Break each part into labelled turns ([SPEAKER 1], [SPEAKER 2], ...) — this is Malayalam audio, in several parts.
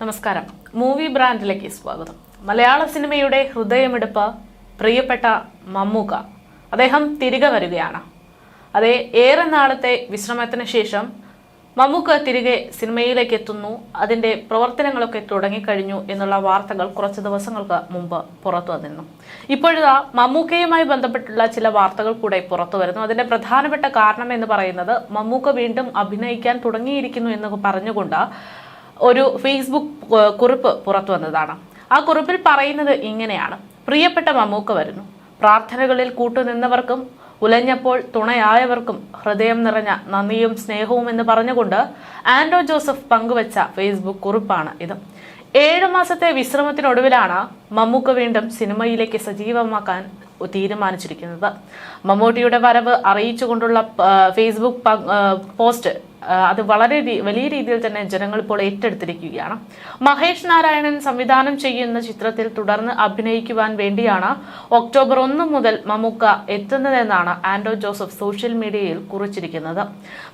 [SPEAKER 1] നമസ്കാരം. മൂവി ബ്രാൻഡിലേക്ക് സ്വാഗതം. മലയാള സിനിമയുടെ ഹൃദയമെടുപ്പ് പ്രിയപ്പെട്ട മമ്മൂക്ക. അദ്ദേഹം തിരികെ വരികയാണ്. അതെ ഏറെ നാളത്തെ വിശ്രമത്തിന് ശേഷം മമ്മൂക്ക തിരികെ സിനിമയിലേക്ക് എത്തുന്നു. അതിന്റെ പ്രവർത്തനങ്ങളൊക്കെ തുടങ്ങിക്കഴിഞ്ഞു എന്നുള്ള വാർത്തകൾ കുറച്ച് ദിവസങ്ങൾക്ക് മുമ്പ് പുറത്തു വന്നിരുന്നു. ഇപ്പോഴിതാ മമ്മൂക്കയുമായി ബന്ധപ്പെട്ടുള്ള ചില വാർത്തകൾ കൂടെ പുറത്തു വരുന്നു. അതിന്റെ പ്രധാനപ്പെട്ട കാരണം എന്ന് പറയുന്നത് മമ്മൂക്ക വീണ്ടും അഭിനയിക്കാൻ തുടങ്ങിയിരിക്കുന്നു എന്ന് പറഞ്ഞുകൊണ്ട് ഒരു ഫേസ്ബുക്ക് കുറിപ്പ് പുറത്തു വന്നതാണ്. ആ കുറിപ്പിൽ പറയുന്നത് ഇങ്ങനെയാണ്. പ്രിയപ്പെട്ട മമ്മൂക്ക വരുന്നു. പ്രാർത്ഥനകളിൽ കൂട്ടുനിന്നവർക്കും ഉലഞ്ഞപ്പോൾ തുണയായവർക്കും ഹൃദയം നിറഞ്ഞ നന്ദിയും സ്നേഹവും എന്ന് പറഞ്ഞുകൊണ്ട് ആൻഡോ ജോസഫ് പങ്കുവച്ച ഫേസ്ബുക്ക് കുറിപ്പാണ് ഇത്. ഏഴു മാസത്തെ വിശ്രമത്തിനൊടുവിലാണ് മമ്മൂക്ക വീണ്ടും സിനിമയിലേക്ക് സജീവമാക്കാൻ തീരുമാനിച്ചിരിക്കുന്നത്. മമ്മൂട്ടിയുടെ വരവ് അറിയിച്ചുകൊണ്ടുള്ള ഫേസ്ബുക്ക് പോസ്റ്റ് അത് വളരെ വലിയ രീതിയിൽ തന്നെ ജനങ്ങൾ ഇപ്പോൾ ഏറ്റെടുത്തിരിക്കുകയാണ്. മഹേഷ് നാരായണൻ സംവിധാനം ചെയ്യുന്ന ചിത്രത്തിൽ തുടർന്ന് അഭിനയിക്കുവാൻ വേണ്ടിയാണ് ഒക്ടോബർ ഒന്ന് മുതൽ മമ്മൂക്ക എത്തുന്നതെന്നാണ് ആൻഡോ ജോസഫ് സോഷ്യൽ മീഡിയയിൽ കുറിച്ചിരിക്കുന്നത്.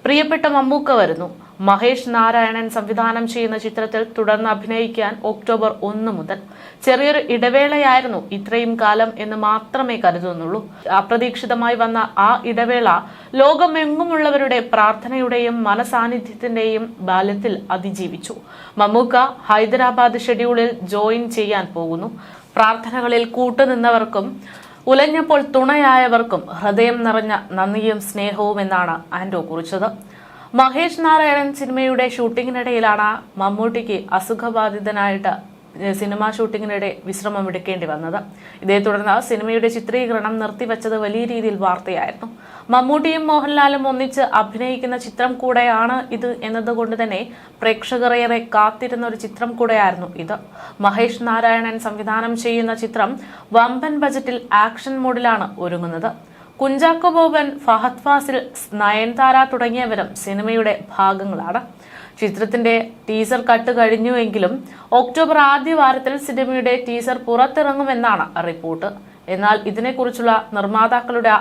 [SPEAKER 1] പ്രിയപ്പെട്ട മമ്മൂക്ക വരുന്നു. മഹേഷ് നാരായണൻ സംവിധാനം ചെയ്യുന്ന ചിത്രത്തിൽ തുടർന്ന് അഭിനയിക്കാൻ ഒക്ടോബർ ഒന്ന് മുതൽ. ചെറിയൊരു ഇടവേളയായിരുന്നു ഇത്രയും കാലം എന്ന് മാത്രമേ കരുതുന്നുള്ളൂ. അപ്രതീക്ഷിതമായി വന്ന ആ ഇടവേള ലോകമെങ്ങുമുള്ളവരുടെ പ്രാർത്ഥനയുടെയും മനസാന്നിധ്യത്തിന്റെയും ബാല്യത്തിൽ അതിജീവിച്ചു. മമ്മൂക്ക ഹൈദരാബാദ് ഷെഡ്യൂളിൽ ജോയിൻ ചെയ്യാൻ പോകുന്നു. പ്രാർത്ഥനകളിൽ കൂട്ടുനിന്നവർക്കും ഉലഞ്ഞപ്പോൾ തുണയായവർക്കും ഹൃദയം നിറഞ്ഞ നന്ദിയും സ്നേഹവും എന്നാണ് ആൻഡോ കുറിച്ചത്. മഹേഷ് നാരായണൻ സിനിമയുടെ ഷൂട്ടിങ്ങിനിടയിലാണ് മമ്മൂട്ടിക്ക് അസുഖബാധിതനായിട്ട് സിനിമാ ഷൂട്ടിങ്ങിനിടെ വിശ്രമം എടുക്കേണ്ടി വന്നത്. ഇതേ തുടർന്ന് സിനിമയുടെ ചിത്രീകരണം നിർത്തിവെച്ചത് വലിയ രീതിയിൽ വാർത്തയായിരുന്നു. മമ്മൂട്ടിയും മോഹൻലാലും ഒന്നിച്ച് അഭിനയിക്കുന്ന ചിത്രം കൂടെയാണ് ഇത് എന്നതുകൊണ്ട് തന്നെ പ്രേക്ഷകർ ഏറെ കാത്തിരുന്ന ഒരു ചിത്രം കൂടെയായിരുന്നു ഇത്. മഹേഷ് നാരായണൻ സംവിധാനം ചെയ്യുന്ന ചിത്രം വമ്പൻ ബജറ്റിൽ ആക്ഷൻ മോഡിലാണ് ഒരുങ്ങുന്നത്. കുഞ്ചാക്കോ ബോബൻ ഫഹദ് ഫാസിൽ നയൻതാര തുടങ്ങിയവരും സിനിമയുടെ ഭാഗങ്ങളാണ്. ചിത്രത്തിന്റെ ടീസർ കട്ട് കഴിഞ്ഞുവെങ്കിലും ഒക്ടോബർ ആദ്യ വാരത്തിൽ സിനിമയുടെ ടീസർ പുറത്തിറങ്ങുമെന്നാണ് റിപ്പോർട്ട്. എന്നാൽ ഇതിനെക്കുറിച്ചുള്ള നിർമ്മാതാക്കളുടെ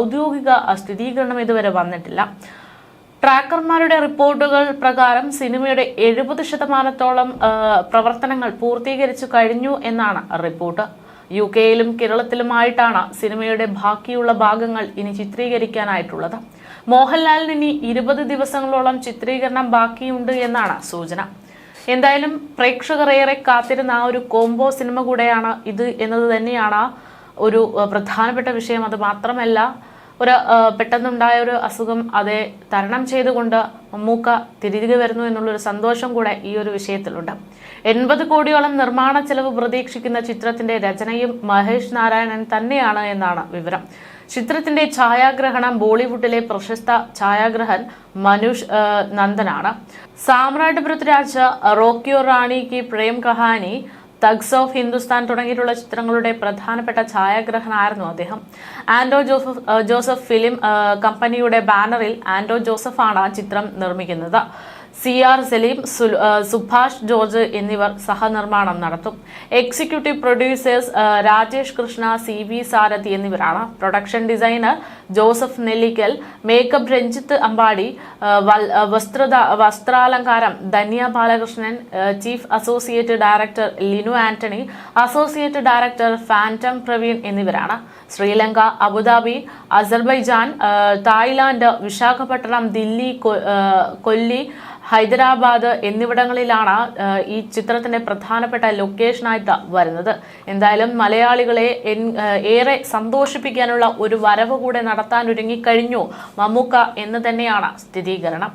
[SPEAKER 1] ഔദ്യോഗിക സ്ഥിരീകരണം ഇതുവരെ വന്നിട്ടില്ല. ട്രാക്കർമാരുടെ റിപ്പോർട്ടുകൾ പ്രകാരം സിനിമയുടെ എഴുപത് ശതമാനത്തോളം പ്രവർത്തനങ്ങൾ പൂർത്തീകരിച്ചു കഴിഞ്ഞു എന്നാണ് റിപ്പോർട്ട്. യു കെയിലും കേരളത്തിലുമായിട്ടാണ് സിനിമയുടെ ബാക്കിയുള്ള ഭാഗങ്ങൾ ഇനി ചിത്രീകരിക്കാനായിട്ടുള്ളത്. മോഹൻലാലിന് ഇനി ഇരുപത് ദിവസങ്ങളോളം ചിത്രീകരണം ബാക്കിയുണ്ട് എന്നാണ് സൂചന. എന്തായാലും പ്രേക്ഷകർ ഏറെ കാത്തിരുന്ന ആ ഒരു കോംബോ സിനിമ കൂടെയാണ് ഇത് എന്നത് തന്നെയാണ് ഒരു പ്രധാനപ്പെട്ട വിഷയം. അത് മാത്രമല്ല ഒരു പെട്ടെന്നുണ്ടായ ഒരു അസുഖം അതെ തരണം ചെയ്തുകൊണ്ട് മമ്മൂക്ക തിരികെ വരുന്നു എന്നുള്ളൊരു സന്തോഷം കൂടെ ഈ ഒരു വിഷയത്തിലുണ്ട്. എൺപത് കോടിയോളം നിർമ്മാണ ചെലവ് പ്രതീക്ഷിക്കുന്ന ചിത്രത്തിന്റെ രചനയും മഹേഷ് നാരായണൻ തന്നെയാണ് എന്നാണ് വിവരം. ചിത്രത്തിന്റെ ഛായാഗ്രഹണം ബോളിവുഡിലെ പ്രശസ്ത ഛായാഗ്രഹൻ മനുഷ് നന്ദനാണ്. സാമ്രാട്ട് പൃഥ്വിരാജ് റോക്കിയോ റാണി കി പ്രേം കഹാനി തഗ്സ് ഓഫ് ഹിന്ദുസ്ഥാൻ തുടങ്ങിയിട്ടുള്ള ചിത്രങ്ങളുടെ പ്രധാനപ്പെട്ട ഛായാഗ്രഹനായിരുന്നു അദ്ദേഹം. ആൻഡോ ജോസഫ് ജോസഫ് ഫിലിം കമ്പനിയുടെ ബാനറിൽ ആൻഡോ ജോസഫാണ് ആ ചിത്രം നിർമ്മിക്കുന്നത്. C R Saleem Subhash George എന്നിവർ സഹനിർമ്മാണം നടത്തും. Executive producers Rajesh Krishna C V Sarathi എന്നിവരാണ്. Production designer Joseph Nellikkal makeup Ranjith Ambadi വസ്ത്രദ വസ്ത്രാലങ്കാരം Dhanya Balakrishnan chief associate director Linu Antony associate director Phantom Praveen എന്നിവരാണ്. Sri Lanka Abu Dhabi Azerbaijan Thailand Visakhapatnam Dilli Kolli Hyderabad എന്നിവിടങ്ങളിലാണ് ഈ ചിത്രത്തിന്റെ പ്രധാനപ്പെട്ട ലൊക്കേഷനായിട്ട് വരുന്നത്. എന്തായാലും മലയാളികളെ ഏറെ സന്തോഷിപ്പിക്കാനുള്ള ഒരു വരവ് കൂടെ നടത്താൻ ഒരുങ്ങിക്കഴിഞ്ഞു മമ്മൂക്ക എന്ന് തന്നെയാണ് സ്ഥിരീകരണം.